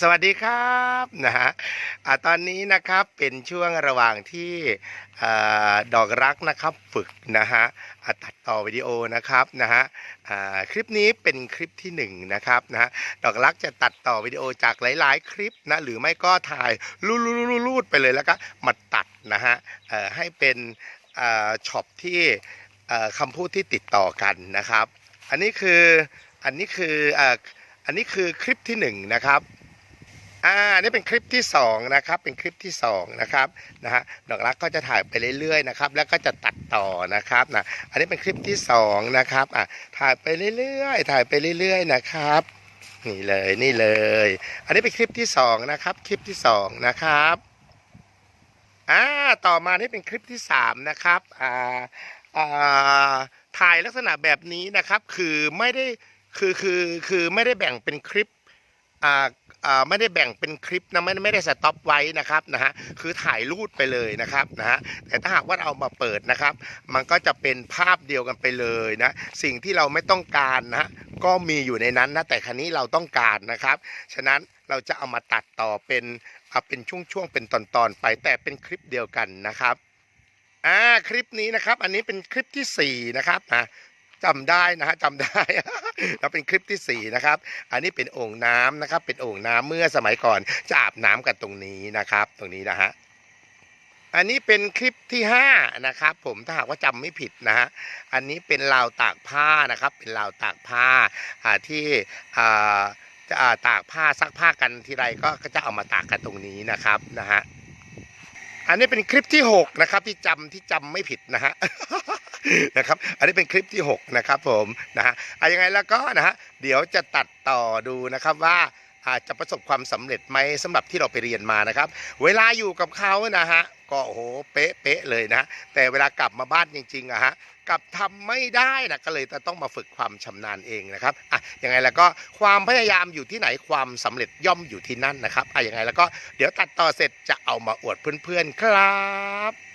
สวัสดีครับนะฮะตอนนี้นะครับเป็นช่วงระหว่างที่อดอกรักนะครับฝึกนะฮะตัดต่อวิดีโอนะครับนะฮะคลิปนี้เป็นคลิปที่หนึ่งนะครับนะฮะดอกรักจะตัดต่อวิดีโอจากหลาย ๆ คลิปนะหรือไม่ก็ถ่ายลูดๆๆไปเลยแล้วก็มาตัดนะฮะให้เป็นช็อปที่คำพูดที่ติดต่อกันนะครับ อันนี้คืออันนี้คืออ่ออันนี้คือคลิปที่หนึ่งนะครับ อ่านี่เป็นคลิปที่สองนะครับเป็นคลิปที่สองนะครับนะฮะดอกรักก็จะถ่ายไปเรื่อยๆนะครับแล้วก็จะตัดต่อนะครับนะอันนี้เป็นคลิปที่สองนะครับอะถ่ายไปเรื่อยๆถ่ายไปเรื่อยๆนะครับนี่เลยนี่เลย อันนี้เป็นคลิปที่สองนะครับคลิปที่สองนะครับอ่าต่อมานี่เป็นคลิปที่สามนะครับอ่าอ่าถ่ายลักษณะแบบนี้นะครับคือไม่ได้คือคือคือไม่ได้แบ่งเป็นคลิป อ่าไม่ได้แบ่งเป็นคลิปนะไม่ไม่ได้สต็อปไว้นะครับนะฮะคือถ่ายรูดไปเลยนะครับนะฮะแต่ถ้าหากว่าเรามาเปิดนะครับ มันก็จะเป็นภาพเดียวกันไปเลยนะสิ่งที่เราไม่ต้องการนะก็มีอยู่ในนั้นนะแต่ครั้นี้เราต้องการนะครับ ฉะนั้นเราจะเอามาตัดต่อเป็นเอาเป็นช่วงๆเป็นตอนๆไปแต่เป็นคลิปเดียวกันนะครับอ่าคลิปนี้นะครับ อันนี้เป็นคลิปที่สี่นะครับนะ จำได้นะฮะจำได้เราเป็นคลิปที่สี่นะครับ อันนี้เป็นโอ่งน้ำนะครับ เป็นโอ่งน้ำเมื่อสมัยก่อนจะอาบน้ำกันตรงนี้นะครับ ตรงนี้นะฮะอันนี้เป็นคลิปที่ 5 นะครับ ผมถ้าหากว่าจำไม่ผิดนะฮะอันนี้เป็นราวตากผ้านะครับ เป็นราวตากผ้าอ่าที่อ่าจะอ่าตากผ้าซักผ้ากันทีไรก็ก็จะเอามาตากกันตรงนี้นะครับนะฮะอันนี้เป็นคลิปที่ 6 นะครับ ที่จำที่จำไม่ผิดนะฮะ นะครับอันนี้เป็นคลิปที่ 6 นะครับผมนะฮะอะยังไงแล้วก็นะฮะเดี๋ยวจะตัดต่อดูนะครับว่าอาจจะประสบความสำเร็จไหมสำหรับที่เราไปเรียนมานะครับ เวลาอยู่กับเขานะฮะก็โหเป๊ะเป๊ะเลยนะ แต่เวลากลับมาบ้านจริงๆอะฮะกลับทำไม่ได้นะก็เลยจะต้องมาฝึกความชำนาญเองนะครับอะยังไงแล้วก็ความพยายามอยู่ที่ไหนความสำเร็จย่อมอยู่ที่นั่นนะครับอะยังไงแล้วก็เดี๋ยวตัดต่อเสร็จจะเอามาอวดเพื่อนๆครับ